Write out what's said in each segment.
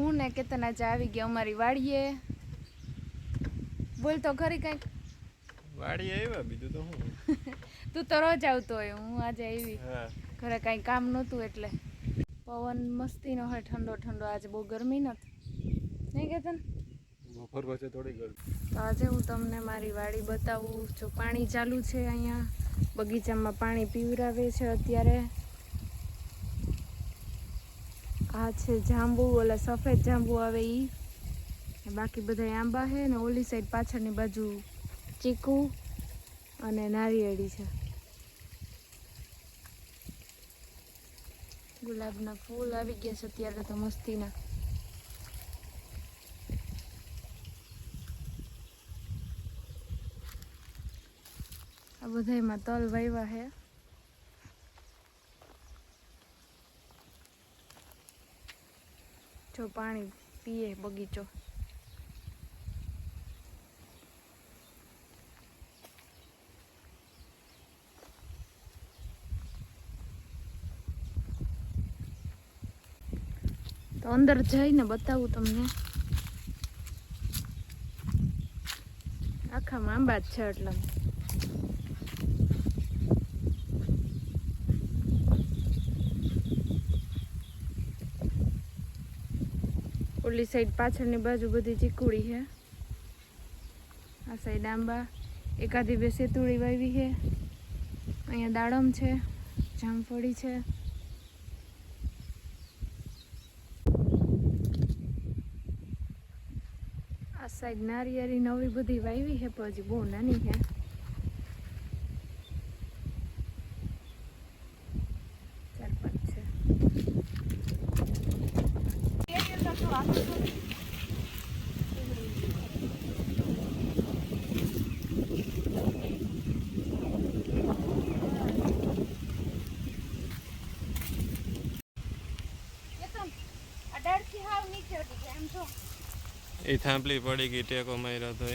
હું ને કેતન આજે આવી ગયા અમારી વાડીએ. બોલ તો ખરી કંઈક. વાડીએ આવ્યા? બીજું તો હું? તું તો રોજ આવતો હોય હું આજે આવી. ઘરે કાંઈ કામ નહોતું એટલે. પવન મસ્તીનો હોય ઠંડો ઠંડો. આજે બહુ ગરમી નથી. નહીં કેતન? બપોર પછી થોડી ગરમી. તો આજે હું તમને મારી વાડી બતાવું. જો પાણી ચાલુ છે અહીંયા. બગીચામાં પાણી પીવરાવે છે અત્યારે. આ છે જાંબુ, ઓલા સફેદ જાંબુ આવે ઈ. બાકી બધા આંબા છે ને ઓલી સાઈડ પાછળની બાજુ ચીકુ અને નારિયેળી છે. ગુલાબના ફૂલ આવી ગયા છે અત્યારે તો મસ્તીના. આ બધાયમાં તલ વાવ્યા છે જો પાણી પીએ બગીચો. તો અંદર જઈને બતાવું તમને. આખા આંબા જ છે એટલા ઓલી સાઈડ પાછળની બાજુ બધી ચીકુડી છે. આ સાઈડ આંબા, એકાદી બે સેતુડી વાવી છે. અહીંયા દાડમ છે, જામફળી છે. આ સાઈડ નારિયેળી નવી બધી વાવી છે, પણ હજી બહુ નાની છે. એ થાંભલી પડી ગઈ ટેકો માર્યો તો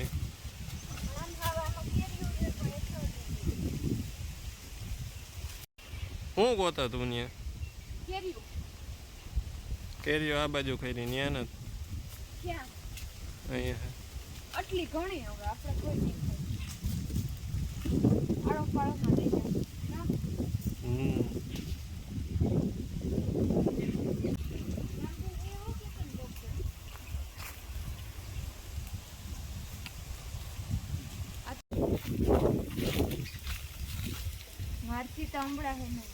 હું ગોતા તું ત્યાં કેરીઓ આ બાજુ ખરી ન્યા નથી અહીંયા. આટલી ઘણી હવે આપણે કોઈ નહીં આડો પાડોમાં લઈ જાય હમ મારથી તો હમણાં હે નહીં.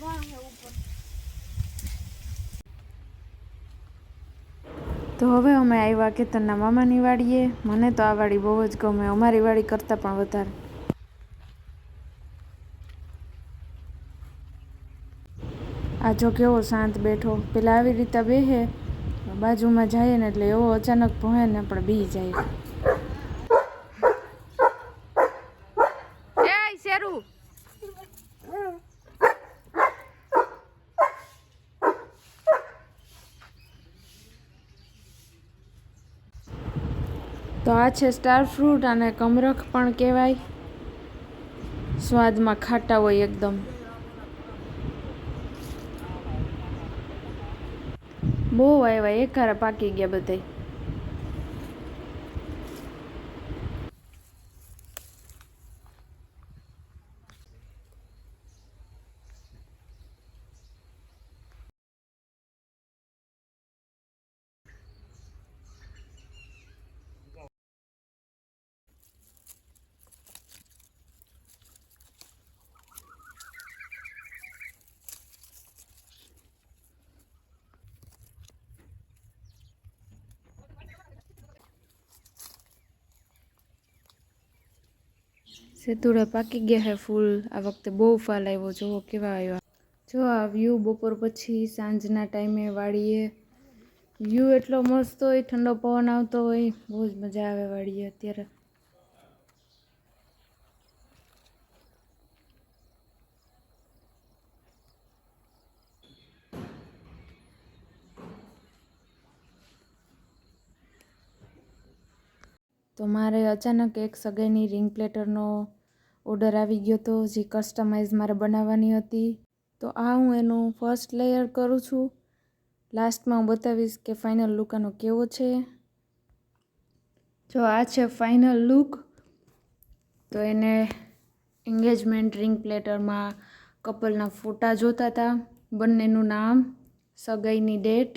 વાહ હે ઉપર. તો હવે અમે આવ્યા કેતનના મામાની વાડીએ મને તો આ વાડી બહુ જ ગમે, અમારી વાડી કરતાં પણ વધારે. આ જો કેવો શાંત બેઠો. પેલા આવી રીતે બેહે, બાજુમાં જાય ને એટલે એવો અચાનક ભોંય ને આપણે બી જાય એ શેરું તો આ છે સ્ટાર ફ્રૂટ અને કમરખ પણ કહેવાય. સ્વાદમાં ખાટા હોય એકદમ. બહુ આવ્યા એકારા પાકી ગયા બધાય. સેતુડા પાકી ગયા છે ફૂલ. આ વખતે બહુ ફાલ આવ્યો. જુઓ કેવા આવ્યા. જો આ વ્યૂ બપોર પછી સાંજના ટાઈમે વાળીએ. વ્યૂ એટલો મસ્ત હોય, ઠંડો પવન આવતો હોય, બહુ જ મજા આવે વાળીએ અત્યારે. તો મારે અચાનક એક સગાઈની રિંગ પ્લેટરનો ઓર્ડર આવી ગયો હતો જે કસ્ટમાઇઝ મારે બનાવવાની હતી. તો આ હું એનું ફર્સ્ટ લેયર કરું છું. લાસ્ટમાં હું બતાવીશ કે ફાઇનલ લુક આનો કેવો છે. જો આ છે ફાઇનલ લુક તો એને એન્ગેજમેન્ટ રિંગ પ્લેટરમાં કપલના ફોટા જોતા હતા બંનેનું નામ, સગાઈની ડેટ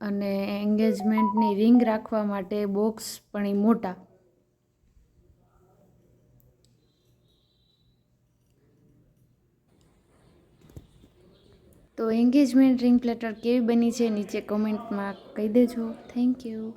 અને એન્ગેજમેન્ટની રિંગ રાખવા માટે બોક્સ પણ એ મોટા. તો એન્ગેજમેન્ટ રિંગ પ્લેટર કેવી બની છે નીચે કમેન્ટમાં કહી દેજો. Thank you